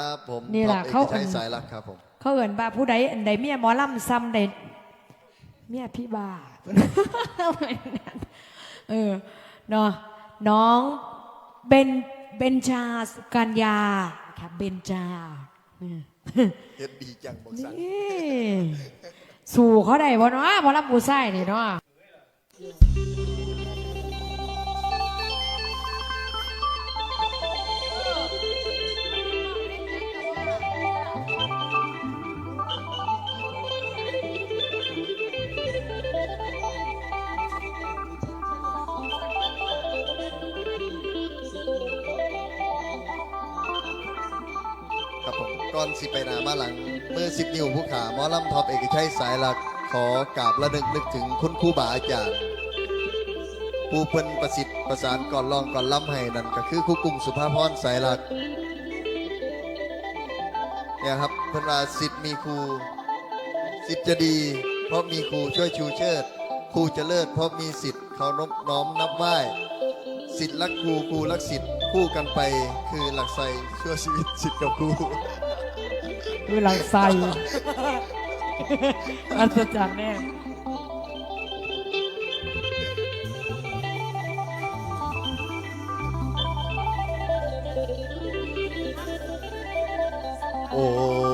ครับผมนี่ล่ะท็อปเขา อกชัยสายรักครับผม เขาเอิ่นว่าผู้ใดอันใดเมียหมอลำซ้ำใดเมียพี่บ้าเออเนาะน้องเบนเบนชาสุกัญญาค่ะเบนชาเออเฮ็ดดีจังบอกสั่งนี่สู่เขาได้บ่เนาะหมอลำปูไส้นี่เนาะ ก่อนสิไปหนามาหลังเมื่อสิบนิ้วผู้ขาหมอลำท็อปเอกชัยสายรักขอกราบระลึกนึกถึงคุณครูบาอาจารย์ผู้เพิ่นประสิทธิ์ประสานก่อนลองก่อนล้ำให้นั่นก็คือครูกลุ่มสุภาพรสายรักเนี่ยครับเพิ่นว่าสิทธิ์มีครูสิทธิ์จะดี เพราะมีครูช่วยชูเชิดครูจะเลิศเพราะมีสิทธิ์เขานบน้อมนับไหว้สิทธิ์รักครูครูรักสิทธิ์คู่กันไปคือหลักใสชั่วชีวิตสิทธิ์กับครู เวลาใส่อัศจรรย์แน่โอ้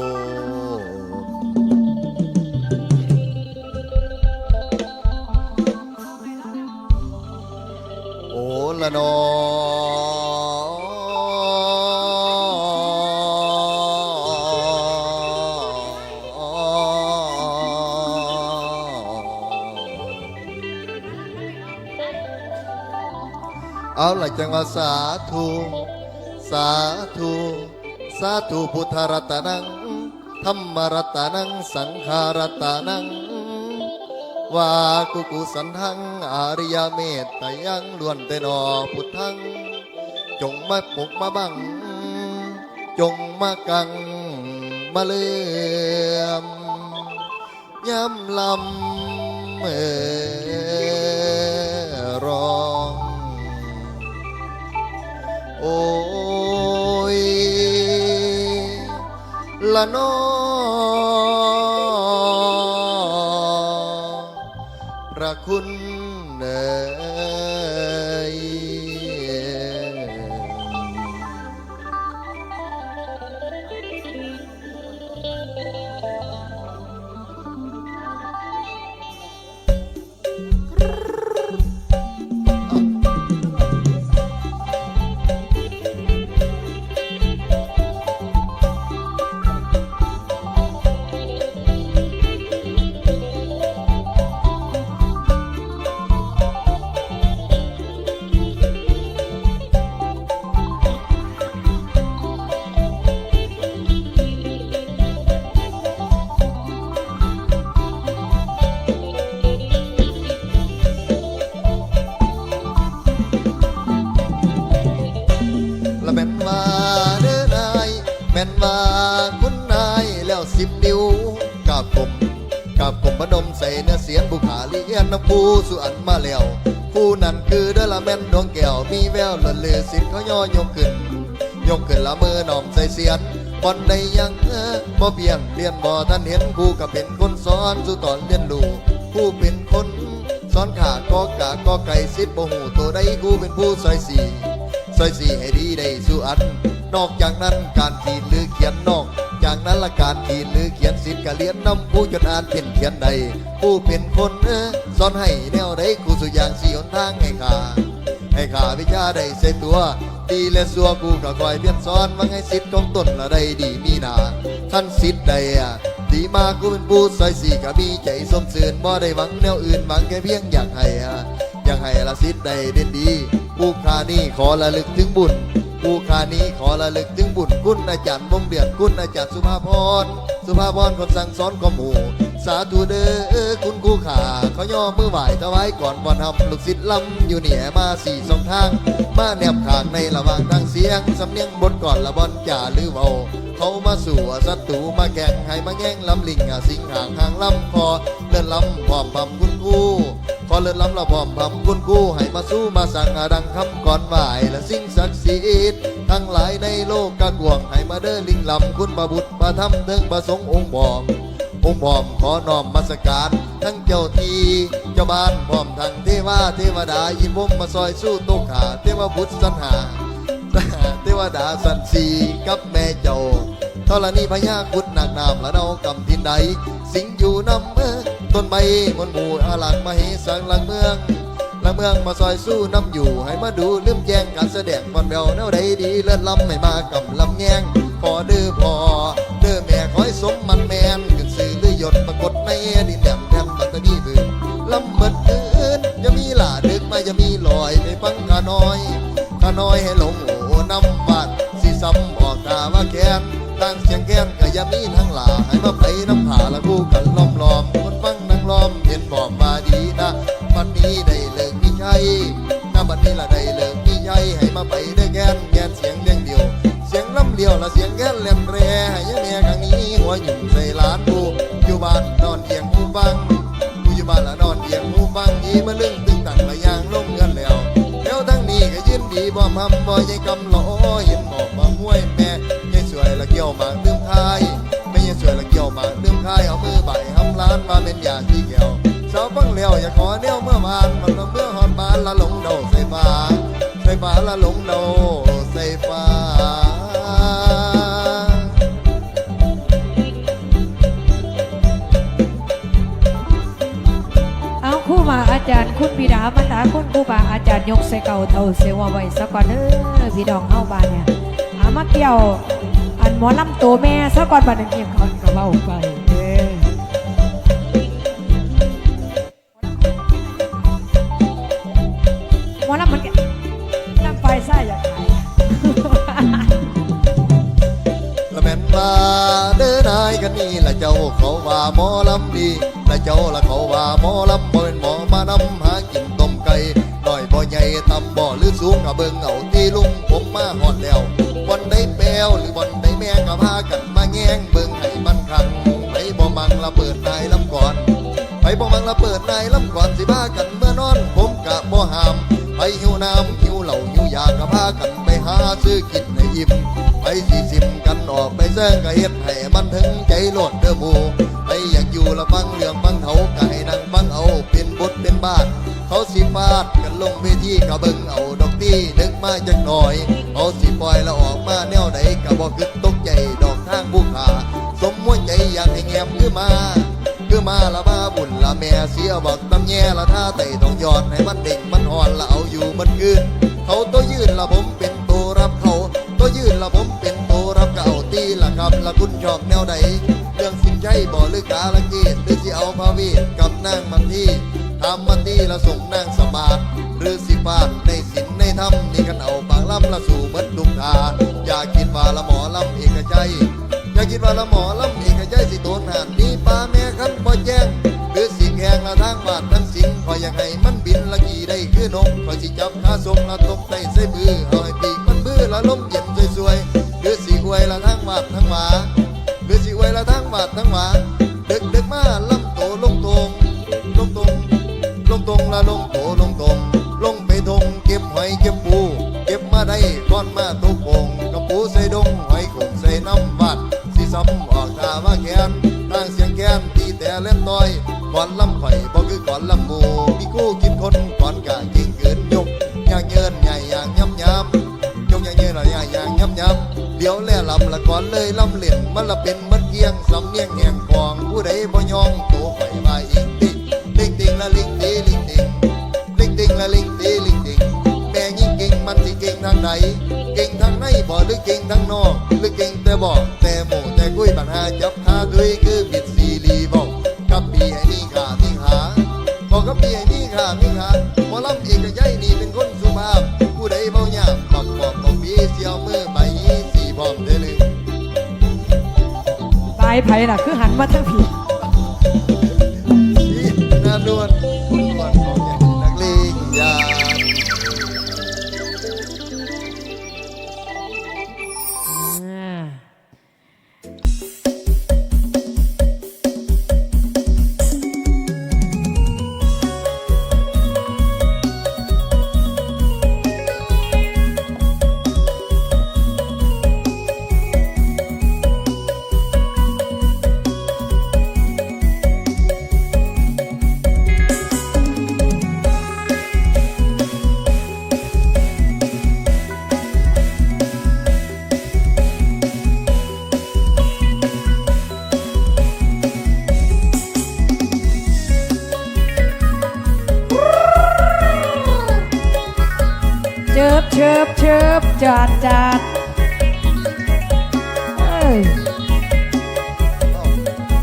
เอาละจังว่าสาธุสาธุสาธุพุทธรัตนังธรรมรัตนังสังฆารัตนังวากุกุสันทังอาริยเมตตยังล้วนแต่นอพุทธัง จงมาปกมาบัง จงมากังมาเลื่อมย้ำลำเออ ยละนอพระคุณเอ๋ย กาบกลมพนมใส่เนื้อเสียนบุขาเลียนน้ำปูสุอันมาแล้วผู้นั้นคือเดลแมนดวงแก้วมีแววละเลือสิทธิ์เขาย่อยกขึ้น ยกขึ้นละมือหน่อมใส่เสียนบอนใดยังเออบ่เปลี่ยนเรียนบ่ท่านเห็นครูก็เป็นคนสอนสู่ตอนเรียนรู้ผู้เป็นคนสอนขาดก็กะก็ไก่สิทธิ์บ่หูตัวใดกูเป็นผู้ซอยสี่ซอยสี่ให้ดีได้สู่อัน นอกจากนั้นการขีดหรือเขียนนอก จากนั้นละการขีหรือเขียนสิทธิ์กะเลียนนำผู้จนอ่านเป็นเขียนใด ผู้เป็นคนเออสอนให้แนวใดกูสุอย่างสี่หนทางให้ข้าให้ข้าวิชาได้ใส่ตัว ดีและสัวกูก็คอยเพียนสอนว่าไงสิทธิ์ของตนละได้ดีมีนาท่านสิทธิ์ใดอะดีมากูเป็นผู้ซอยสี่ก็มีใจสมสื่นบ่ได้หวังแนวอื่นหวังแค่เพียงอยากให้อะอยากให้ละสิทธิ์ใดเด่นดีผู้คานี่ขอระลึกถึงบุญ ผู้คานี้ขอระลึกถึงบุญคุณอาจารย์วงเดือนคุณอาจารย์สุภาพรสุภาพรคนสั่งสอนข้อมูสาธุเด้อคุณครูขาเขาย่อมือไหวถวายก่อนวันทำลูกศิษย์ลำอยู่เหนี่ยมาสี่สองทาง มาแนบขางในระหว่างทางเสียงสำเนียงบทก่อนละบอนจ่าหรือเบาเขามาสู่ศัตรูมาแข่งให้มาแย่งลำลิงสิงห่างหางลำคอเลื่อนลำพร้อมพำคุณครู ขอเลื่อนลำละพร้อมพำคุณครูให้มาสู้มาสั่งอาดังคำก่อนไหวและสิ่งศักดิ์สิทธิ์ทั้งหลายในโลกกะกวงให้มาเด้อลิงลำคุณประบุตรประทำเทิงประสงค์องค์บอมองค์บอมขอน้อมมาสการทั้งเจ้าทีเจ้าบ้านพร้อมทั้งเทวาเทวดายินวงมาซอยสู้ตกขาเทวบุตรสันหาเทวดาสันสีกับแม่เจ้าธรณีพญาคุดหนักนามละเนากำทินใดสิงอยู่น้ำเมือ ต้นไม้มนหมู่อาหลังมาให้สังหลังเมืองละเมืองมาซอยสู้น้ำอยู่ ให้มาดูลืมแย่งการแสดงวันเบลแนวใดดีเลิศล้ำไม่มากับลำแยงพอเด้อพอเด้อแม่คอยสมมันแมนขึ้นสื่อหรือหยดปรากฏในดินแดนแถมบัตรดีบึงลำเบิดเอินจะมีหล่าดึกมาจะมีลอยไปฟังขาน้อยขาน้อยให้หลงโอ้น้ำบาดสิซ้ำออกกาว่าแคนตั้งเสียงแค้นก็อย่ามีทั้งหลาให้มาไปน้ำผาละคู่กันลอ เห็นบอกมาดีนะวันนี้ได้เลิกมีชัยน้าบัดนี้ละได้เลิกมีชัยให้มาไปเด้แกนแกนเสียงเลี้ยงเดียว เสียงลำเลียวละเสียงแกนแหลมแร่ให้ยะแม่ข้งนี้หัวหยุ่มใส่หลานกูอยู่บ้านนอนเอียงหูฟังกูอยู่บ้านละนอนเอียงหูฟังยีมาลึงตึงตังละยางลงเงินแล้วแล้วทั้งนี้ก็ยินดีบ่มำบ่ยายกำหลอเห็นบอกมาห้วยแม่ยายสวยละเกี่ยวมากลืมคายไม่ยายสวยละเกี่ยวมากลืมคายเอามือใบหำล้านมาเป็นยาที่ เกี่ยวอย่าขอแนวเมื่อวานมันละเมื่อหอดบานละหลงเดาใส่ฟ้าใส่ฟ้าละหลงเดาใส่ฟ้าเอาครู่บาอาจารย์คุณบิดามันดาคุณครูบาอาจารย์ยกใส่เก่าเท่าเสวาไว้ซะก่อนเด้อพี่ดองเฮาบานเนี่ยอามาเกี่ยว อันหมอลำตัวแม่ซะก่อนบาดนั้นเกี่ยวก่อนก็เว้าไป กันนี่ละเจ้าเขาว่าหมอลำดีละเจ้าละเขาว่าหมอลำบ่เป็นหมอมานำหากินต้มไก่น้อยบ่ใหญ่ต่ำบ่หรือสูงกะเบิ่งเอาที่ลุงผมมาฮอดแล้ววันใดแปวหรือวันใดแม่ก็พากันมาแง่งเบิ่งให้มันครั้งไปบ่มังละเปิดนายลำก่อนไปบ่มังละเปิดนายลำก่อนสิพากันเมื่อนอนผมกะบ่หาม ไปหิวน้ำหิวเหล้าหิวยากะพากันไปหาซื้อกินให้อิ่มไปสิสิมกันออกไปแซงกะเฮ็ดให้มันถึงใจโลดเด้อหมูไปอยากอยู่ละฟังเรื่องฟังเถากะให้นั่งฟังเอาเป็นบทเป็นบ้านเขาสิฟาดกันลงเวทีกระเบิงเอาดอกตี้นึกมาจักหน่อยเขาสิปล่อยละออกมาแนวไหนกะบ่คิดตกใจดอกทางผู้ขาสมมติใจอยากให้แงมคือมา คือมาละมาบุญละแม่เสียบอกตำแย่ละท่าไต่ต้องยอดให้มันเด็กมันอ่อนละเอาอยู่มันคืนเขาตัวยืนละผมเป็นตัวรับเขาตัวยืนละผมเป็นตัวรับเก็เอาตีละครับละคุณชอบแนวใดเรื่องสิ่งใจบ่หรือกาละเกตหรือสิเอาพาวทกับนางมันที่ทำมันที่ละส่งนางสมาดหรือสิฟาดในสินในธรรมนี่กันเอาปากล่ำละสู่มือนดุมทาอย่าคิดว่าละหมอลำเอกใจอย่าคิดว่าละหมอลำเอกใจสิโตนหานนี่ป้าแม คันบ่แจ้งหรือสิแหงละทางบาดทั้งสิงคอยอยากให้มันบินละกี่ได้คือนกคอยสิจับขาทรงละตกใต้ใส่มือเอาให้ปีกมันบื้อละลมเย็นสวยๆหรือสิอวยละทางบาดทั้งหมาหรือสิอวยละทางบาดทั้งหมาดึกดึกมาลำโตลงตรงลงตรงลงตรงละลงโตลงตรงลงไปทงเก็บหอยเก็บปูเก็บมาได้ก้อนมาตุกปงกับปูใส ก่อนลำไข่บ่คือก่อนลำหมูมีคู่กินคนก่อนกะยิงเกินยกอยางเยินใหญ่อย่างย้ำย้ำยกอย่างเยินหน่อย่างอย่างย้ำย้ำเดี๋ยวแล่ลำละก่อนเลยลำเล่นมันละเป็นมันเกียงสำเนียงแห่งกองผู้ใดบ่ยองโตไใช่ล่ะ คือหันมาทางผี จอดจานเอ้ย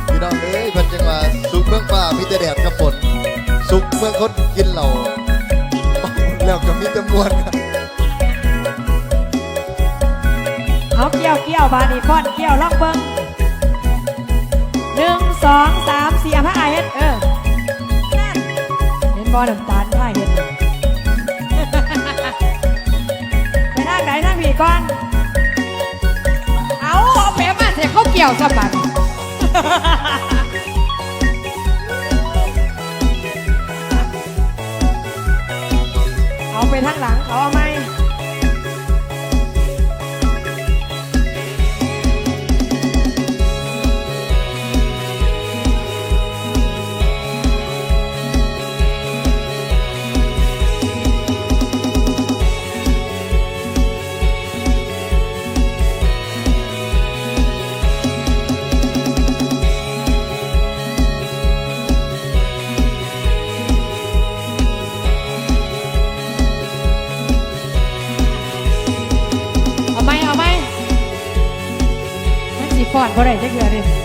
พี่น้องเอ้ยเพิ่นจังว่าสุกเมืองฟ้ามีแต่แดดกับฝนสุกเมืองคนกินเหล้าแล้วก็มีแต่มวนครับเอาเกี่ยวเกี่ยวบาดีฟอนเกี่ยวล่องเบิ้งหนึ่งสองสามสี่ผ้าเฮ็ดเออนั่นเห็นบอน้ำตา ทางไหนทางผีก่อน เอาเอาแม่มาเสร็จเขาเกี่ยวสบัดเอาไปทางหลังเขาเอาไหม อ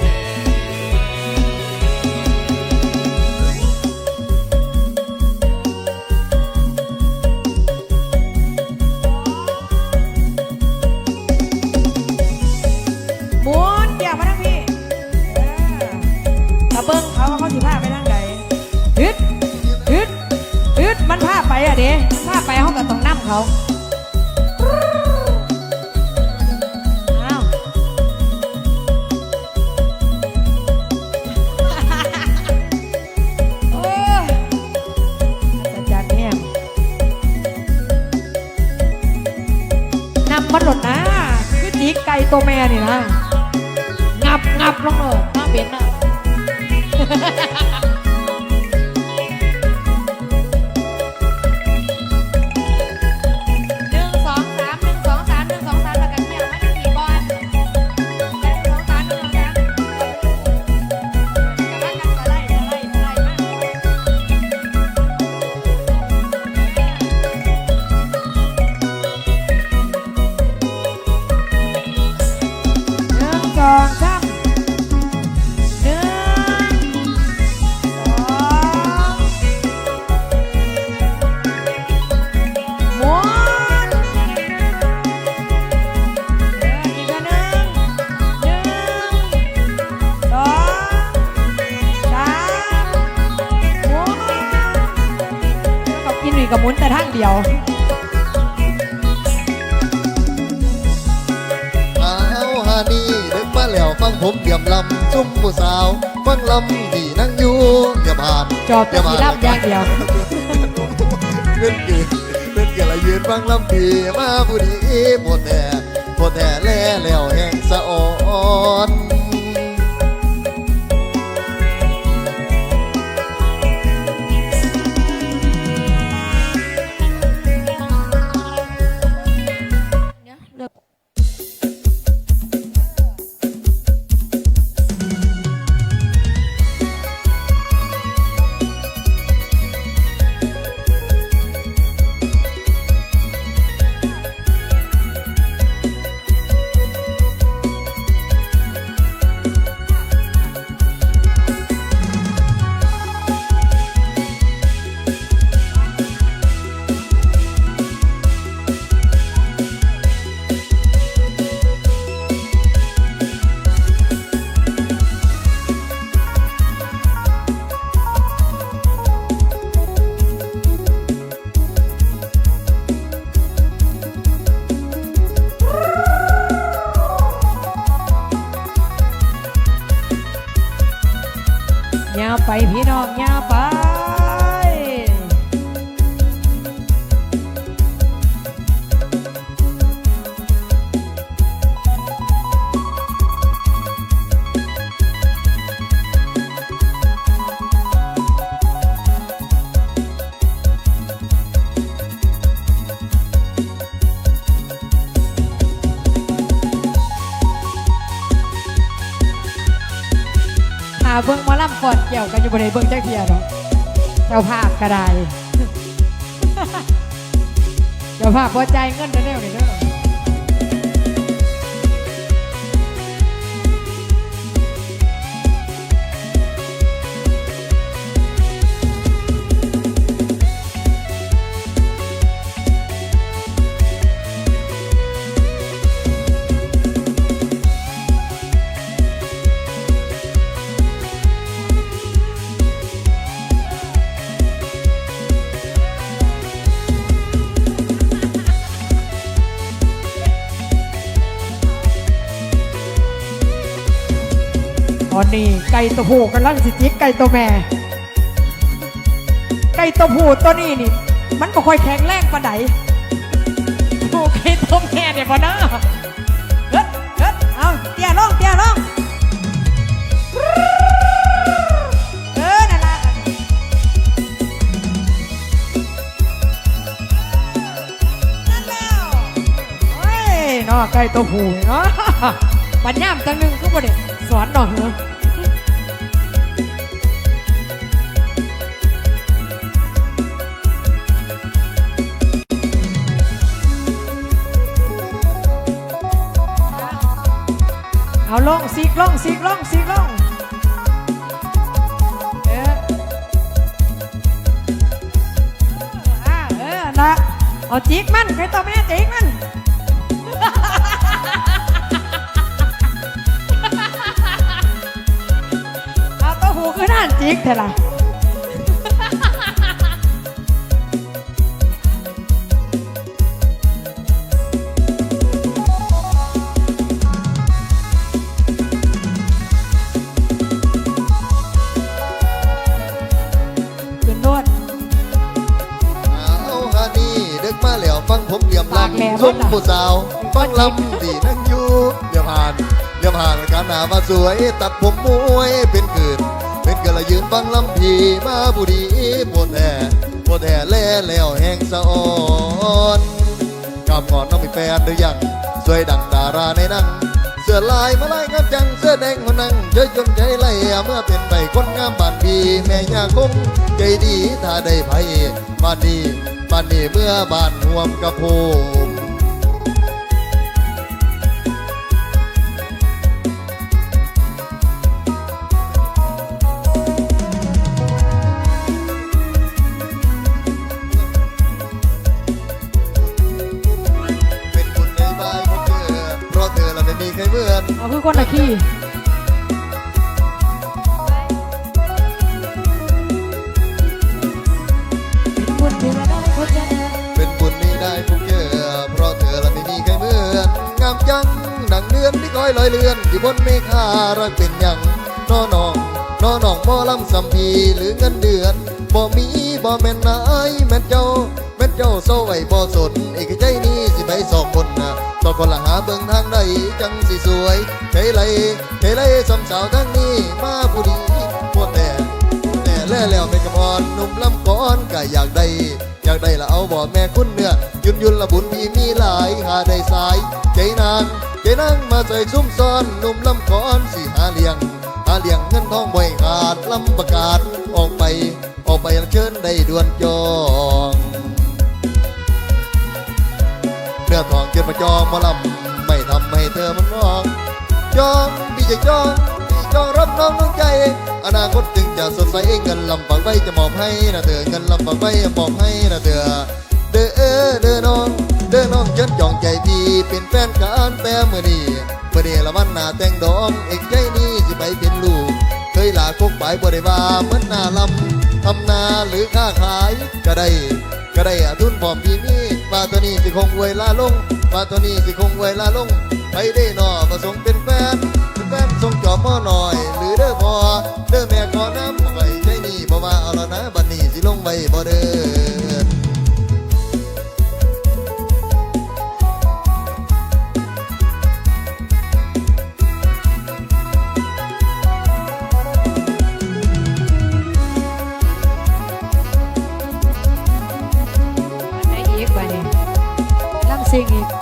ตัวแม่นี่นะ งับงับลงเออน้าเบ็นนะ เล่นเกิเล่นเกิดละยืนฟังลำบีมาผู้ดี ยาวไปพี่น้องยาวไป เบิ้งมาล่ำก่อนเกี่ยวกันอยู่บนไดเบิ้งจักเทียหรอกเจ้าภาพก็ได้เจ้าภาพพอใจเงินได้แล้วนี่เด้อ นี้ไก่ตัวผู้กำลังสิจิกไก่ตัวแม่ ไก่ตัวผู้ตัวนี้นี่ มันบ่ค่อยแข็งแรงปานใดโอ้ไก่ตัวแม่เนี่ยบ่เนาะเฮ็ดเฮ็ดเอาเตี้ยลงเตี้ยลงเออนั่นล่ะนั่นแล้วโอ้ยเนาะไก่ตัวผู้เนาะปัญญามจังหนึ่งคือบ่ได้สอนดอกเหรอ เอาลงสีกลงสีกลงสีกลงเอออ่าเออนะเอาจิกมันใครต่อแม่จิกมันเอาตัวหูขึ้นนั่นจิกเถอะล่ะ ด็กมาแล้วฟังผมเหลี่ยมปากแหลม ลำส่งผู้สาว ฟังลำดีนั่งอยู่เดี๋ยวผ่านเดี๋ยวผ่านการหนาว่าสวย ตัดผมมวยเป็นเกิดเป็นเกิดละยืนฟังลำพีมาบุดีปวดแห่ปวดแห่แล่แล้วแห้งสะอ่อนกลับก่อนน้องมีแฟนหรือยังสวยดังดาราในหนัง เสื้อลายมาลายงามจังเสื้อแดงหัวนังเยอะจนใจไหลเมื่อเป็นไปคนงามบ้านพี่แม่ยาคงใจดีถ้าได้ไผบ้านนี้ บ้านนี้เมื่อบ้านห่วมกับผมเป็นบุญในบายพบเจอเพราะเธอเราไม่มีใครเหมือนเอาคือคนละขี้ งามจัง ดังเดือนที่คอยลอยเลือน อยู่บนเมฆารักเป็นอย่างน้อน้องน้อน้องบ่ลำสัมพีหรือเงินเดือนบ่มีบ่แม่นนายแม่นเจ้าแม่นเจ้าโซไว้บ่สนเอกใจนี้สิไปสองคนนะสองคนละหาเบิ่งทางใดจังสิสวยเทไลเทไลสำสาวทั้งนี้มาผู้ดีพวแต่แต่แล้วแล้วเป็นกระพรหนุ่มลำก้อนก็อยากได้ อยากได้ละเอาบ่แม่คุณเนื้อยุ่นยุ่นละบุญพี่มีหลายหาได้สาย ใจนางใจนางมาใส่ซุ่มซ้อนหนุ่มลำก้อนสิหาเลี้ยงหาเลี้ยงเงินทองบ่อยขาดลำประกาศออกไป ออกไปเชิญได้ด่วนจองเนื้อทองเกินมาจองมาลำไม่ทำให้เธอมันมองจองพี่จะจอง พี่จองรับน้องน้องใจ อนาคตจึงจะสดใสเงินลำฝังไว้จะมอบให้นะเธอเงินลำฝังไว้มอบให้นะเธอเด้อเด้อน้อง เด้อน้องฉันจองใจพี่เป็นแฟนกันแต่เมื่อนี้เมื่อนี้ละวันหน้าแต่งดองเอกใจนี้สิไปเป็นลูก เคยลาคกไปบ่ได้ว่าเหมือนหน้าลำทำนาหรือค้าขายก็ได้ก็ได้อาทุนพร้อมพี่มีว่าตัวนี้สิคงเวลาลงว่าตัวนี้สิคงเวลาลง ไปได้นอประสงค์เป็นแฟนเป็นแฟนส่งจอมอหน่อย หรือเด้อพอเด้อแม่ขอน้ำไว้ใจนี่บ่ว่าเอาแล้วนะบัดนี้สิลงไว้บ่เด้ออันไหนอีกวะเนี่ยงอีก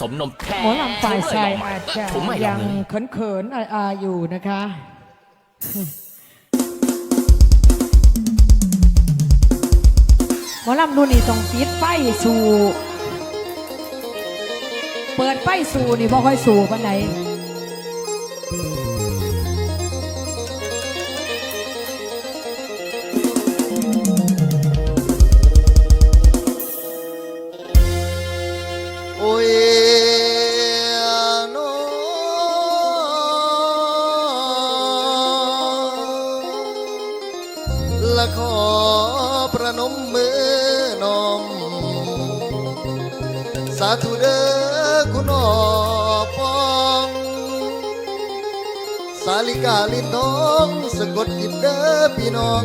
สมนมแท้หมอลำฝ่ายชายผมไม่อาจจะผมไม่ลยัองงเลยเขินๆอาๆอยู่นะคะ หมอลำนู่นนี่ต้องปิดไฟสู่ เปิดไฟสู่นี่บ่ค่อยสู่ปานใดโธุเด้อคุณอปองสาลิกาลินน้องสะกดหยิบเด้อพี่น้อง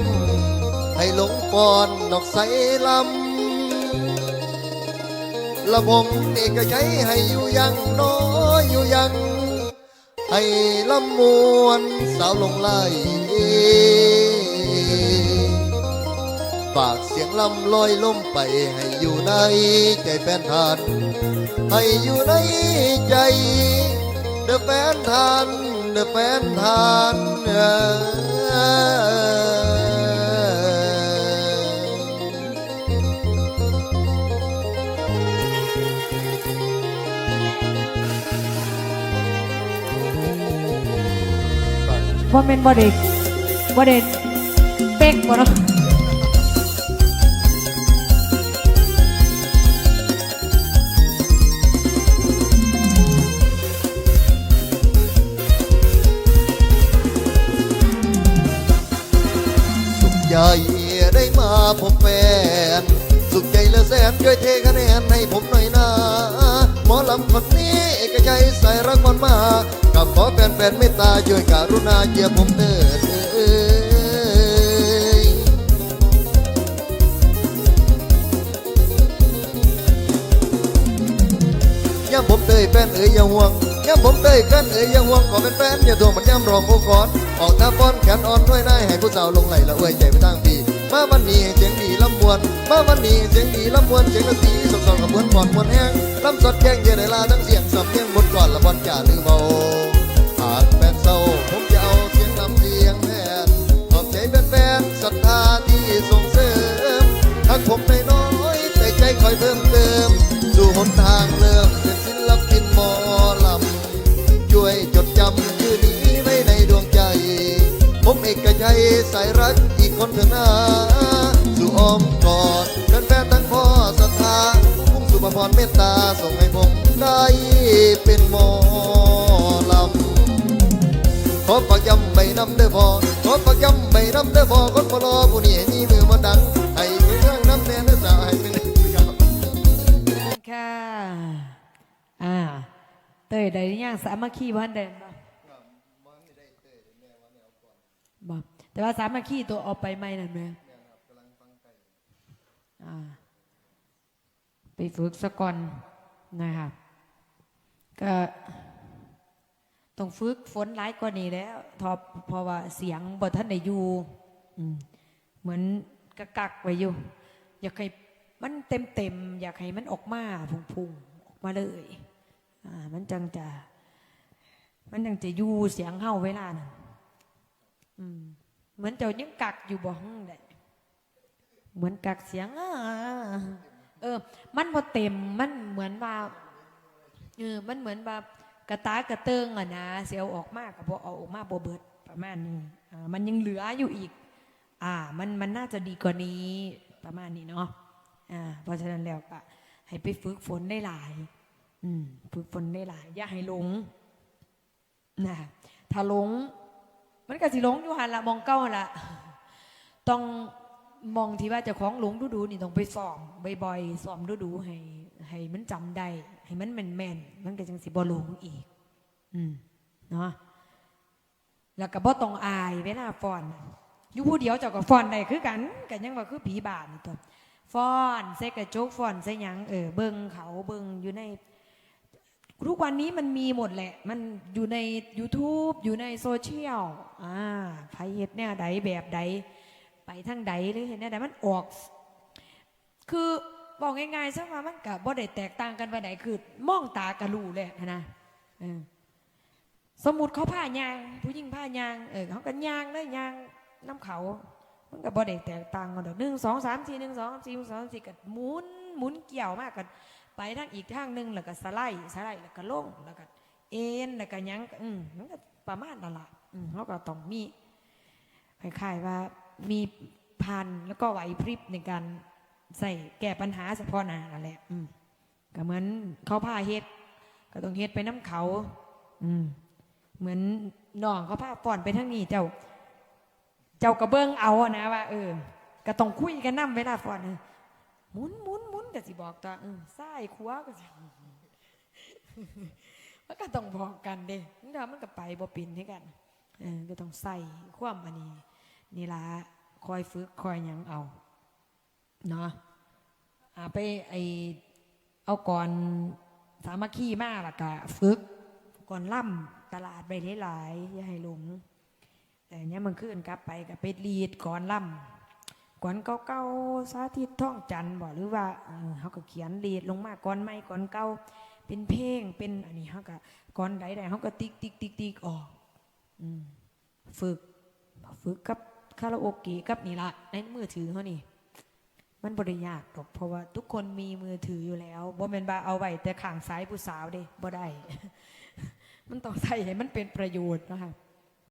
ให้หลงปอนดอกไสลำละมนี่ก็ใช้ให้อยู่ยังน้อยอยู่ยัง ให้ลำมวนสาวลงไหล ฝากเสียงลำลอยล่มไปให้อยู่ในใจแฟนทาน ให้อยู่ในใจเดอแฟนทานเดอแฟนทานว่าเป็นบ่เด็กบ่เด็กเป๊กบ่เนาะ สุขใจได้มาพบแฟน สุขใจเหลือแสนช่วยเทคะแนนให้ผมหน่อยนะหมอลำคนนี้ก็ใจใส่รักมันมากับขอแฟนแฟนเมตตาช่วยการุณาเยียบผมเถิดเอ้ยย่ำผมเตยแฟนเอ๋ยอย่าห่วง ย่ำผมเตยแฟนเอ๋ยย่าห่วงขอเป็นแฟนอย่าทวงมันย่ำรองโอกอนออกท่าป้อนแขนอ่อนด้วยนายให้ผู้สาวลงไหลละอวยใจไปทางปีมาวันนี้เสียงดีลำมวนมาวันนี้เสียงดีลำมวนเสียงดนตรีสดสดกับมวนผ่อนมวนแห้งลำสดแข้งเยอะได้ลาทั้งเสียงสำเนียงบทก่อนละบอลจ่าลือเบาหากแฟนเศร้าผมจะเอาเสียงลำเสียงแทนขอบใจแฟนๆศรัทธาที่ส่งเสริมทักผมน้อยแต่ใจคอยเพิ่มเติมสู่หนทางเริ่ม เอกชัยสายรักอีกคนเถอะนาสู่อ้อมกอดแฟนๆทั้งพ่อศรัทธามุ่งสุภพรเมตตาส่งให้ผมได้เป็นหมอลำขอฝากย้ำใบน้ำเด้อพอขอฝากย้ำใบน้ำเด้อพอคนพลอผู้นี้มีมือมาดังให้มือเรื่องน้ำแน่นสาวให้เป็นค่ะอ่าเตยได้ยังสามัคคีบ้านเดิมบ่บ่ แต่ว่าสามัคคีตัวออกไปไหมนั่นไหมอ่าไปฝึกสะก่อนนะคะก็ต้องฝึกฝนร้ายกว่านี้แล้วทอเพราะว่าเสียงบ่ท่านได้อยู่เหมือนกะกักไว้อยู่ อยากให้มันเต็มเต็มๆอยากให้มันออกมาพุ่งๆออกมาเลยอ่ามันจังจะ มันจังจะอยู่เสียงเฮาเวลานั้นอืม มือนเจ้ายังกักอยู่บ่ฮึ่งได้เหมือนกักเสียงเออ มันบ่เต็มมันเหมือนว่าเออมันเหมือนแบบกระตากระเติงอะนะเสียวออกมากกับบ่เอาออกมาบ่เบิดประมาณนี้อ่ามันยังเหลืออยู่อีก อ่า มันมันน่าจะดีกว่านี้ประมาณนี้เนาะอ่าเพราะฉะนั้นแล้วก็ให้ไปฝึกฝนได้หลาย อืมฝึกฝนได้หลาย อย่าให้หลงนะถ้าหลง มันก็สิหลงอยู่หันละมองเก้าละต้องมองที่ว่าจะของหลงดูดูนี่ต้องไปซ้อมบ่อยๆซ้อมดูดูให้ให้มันจำได้ให้มันแม่นแม่นๆมันก็จังสิบ่หลงอีก อืมเนาะแล้วก็บ่ต้องอายเวลาฟ้อนอยู่ผู้เดียวเจ้าก็ฟ้อนได้คือกันกันยังว่าคือผีบาปนี่ตัวฟ้อนใส่กระจกฟ้อนใส่ยังเออเบิ่งเขาเบิ่งอยู่ใน ทุกวันนี้มันมีหมดแหละ มันอยู่ใน YouTube อยู่ในโซเชียลอ่าไผเฮ็ดแนวใดแบบใด ไปทางใดหรือเห็นแนวใดมันออก คือบอกง่ายๆซะว่ามันกับบ่ได้แตกต่างกันไปไหนคือมองตากะรู้เลยนะอสมมุติเขาผ้ายาง ผู้หญิงผ้ายางเออเขากันยางเลยยางน้ำเขา มันก็บ่ได้แตกต่างกันดอกหนึ่งสองสามสี่หนึ่งสองสามสี่หนึ่งสองสี่ก็หมุนหมุนเกี่ยวมากกัน ไปทางอีกทางหนึ่งแล้วก็สไลด์สไลด์แล้วก็ลงแล้วก็เอ็นแล้วก็ยังก็อืมมันก็ประมาณนั่นละอืมเขาก็ต้องมีคล้ายๆว่ามีพันแล้วก็ไหวพริบในการใส่แก้ปัญหาเฉพาะหน้านั่นแหละอืมก็เหมือนเขาพาเฮ็ด ก็ต้องเฮ็ดไปน้ำเขา อืมเหมือนน้องเขาพาป่อนไปทางนี้เจ้า เจ้ากระเบื้องเอาอะนะว่าเออก็ต้องคุยกันนั่เวลาฟอนหมุนหมุนหมุน ก็สิบอกตัวเออซ้ายขวาก็สิมันก็ต้องบอกกันเด้นี่เรามันก็ไปบ่ปินให้กันเออก็ต้องใส่ความอันนี้นี่ละคอยฝึกคอยยังเอาเนาะอ่าไปไอเอาก่อนสามัคคีมากละกะฝึกก่อนล่ำตลาดไปหลายๆอย่าให้หลงแต่เนี้ยมันขึ้นกลับไปกับไปรีดก่อนล่ำ ก่อนเก่าๆสาธิตท่องจันบอกหรือว่าเขาก็เขียนเรียดลงมาก่อนไม่ก่อนเก่าเป็นเพลงเป็นอันนี้เขาก็ก่อนใดๆเขาก็ติ๊กติ๊กติ๊กติ๊กออกฝึกฝึกกับคาราโอเกะกับนี่ละในมือถือเขานี่มันบริยากหรอกเพราะว่าทุกคนมีมือถืออยู่แล้วบ่เป็นบาเอาไว้แต่ข้างซ้ายผู้สาวเด้บ่ได้ มันต้องใส่ให้มันเป็นประโยชน์นะคะ